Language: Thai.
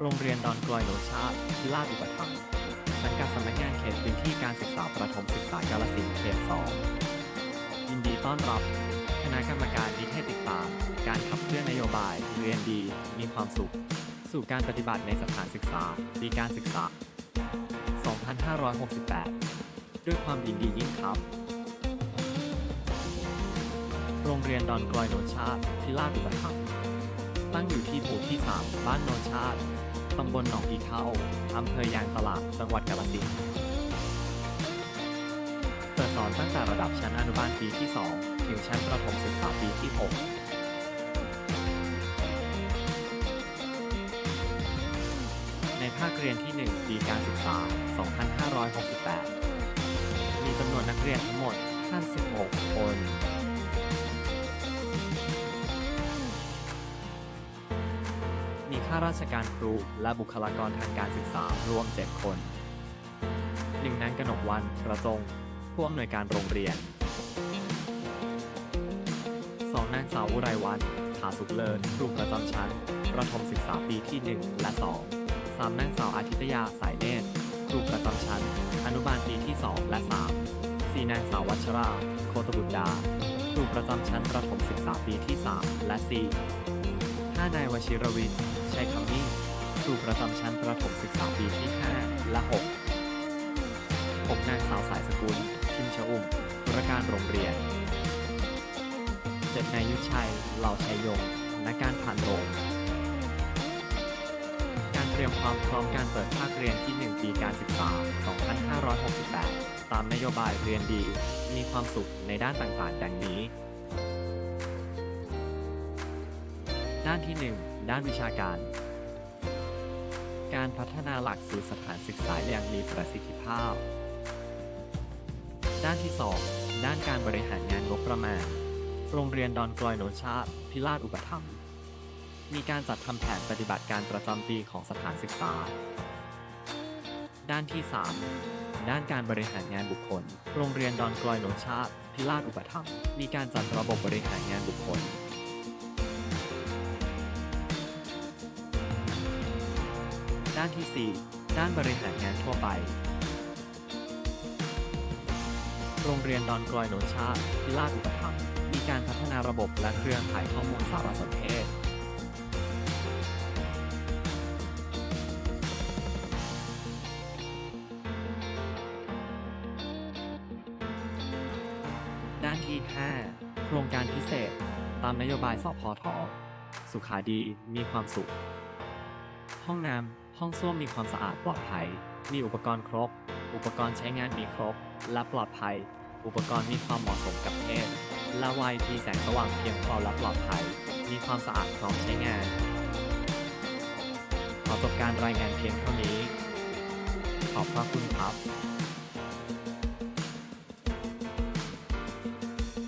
โรงเรียนดอนกลอยโนชาติพิราชอุปถัมภ์สังกัดสำนักงานเขตพื้นที่การศึกษาประถมศึกษากาลสินเขตสองยินดีต้อนรับ คณะกรรมการนิเทศติดตาม การขับเคลื่อนนโยบาย เรียนดี มีความสุข สู่การปฏิบัติในสถานศึกษาปีการศึกษา 2568 ด้วยความยินดียิ่งครับ โรงเรียนดอนกลอยโนนชาติพิราชอุปถัมภ์ตั้งอยู่ที่หมู่ที่ 3 บ้านโนนชาติ ตำบลหนองอีเข้าอำเภอยางตลาด จังหวัดกาฬสินธุ์เปิดสอนตั้งแต่ระดับชั้นอนุบาลปีที่ 2 ถึงชั้นประถมศึกษาปีที่ 6ในภาคเรียนที่ 1 ปีการศึกษา 2568 มีจำนวนนักเรียนทั้งหมด 56 คน ข้าราชการครูและบุคลากรทางการศึกษารวม 7 คน หนึ่งนางกนกวันกระจงผู้อำนวยการโรงเรียนสองนางสาวอุไรวันผาสุขเลิศครูประจำชั้น ประถมศึกษาปีที่ 1 และ2สามนางสาวอาทิตยาสายเนตรครูประจำชั้น อนุบาลปีที่ 2 และ3สี่นางสาววัชรา โคตบุตรดาครูประจำชั้นประถมศึกษาปีที่ 3 และ 4านายวชิรวินชัยคำมิ่งครูประจำชั้นประถมศึกษาปีที่ 5 และ6 6นางสาวสายสกุล พิมชอุ่มธุรการโรงเรียน เจ็ดนายยุชัย เหล่าชัยยง นักการผ่านโรงการเตรียมความพร้อมการเปิดภาคเรียนที่ 1 ปีการศึกษา 2568 ตามนโยบายเรียนดี มีความสุขในด้านต่างๆ ดังนี้ ด้านที่ 1 ด้านวิชาการ การพัฒนาหลักสูตรสถานศึกษาอย่างมีประสิทธิภาพ ด้านที่ 2 ด้านการบริหารงานงบประมาณ โรงเรียนดอนกลอยโนชาติพิราชอุปถัมภ์มีการจัดทำแผนปฏิบัติการประจำปีของสถานศึกษา ด้านที่ 3 ด้านการบริหารงานบุคคล โรงเรียนดอนกลอยโนนชาติพิราชอุปถัมภ์มีการจัดระบบบริหารงานบุคคล ด้านที่ 4 ด้านบริหารงานทั่วไป โรงเรียนดอนกลอยโนชาติพิราอุปถัมภ์มีการพัฒนาระบบและเครือข่ายข้อมูลสารสนเทศ ด้านที่ 5 โครงการพิเศษ ตามนโยบายสพทสุขาดีมีความสุข ห้องน้ำห้องส้วมมีความสะอาดปลอดภัย มีอุปกรณ์ครบ อุปกรณ์ใช้งานมีครบ และปลอดภัย อุปกรณ์มีความเหมาะสมกับเพศและวัยมีแสงสว่างเพียงพอและปลอดภัย มีความสะอาดพร้อมใช้งาน ขอจบการรายงานเพียงเท่านี้ ขอบพระคุณครับ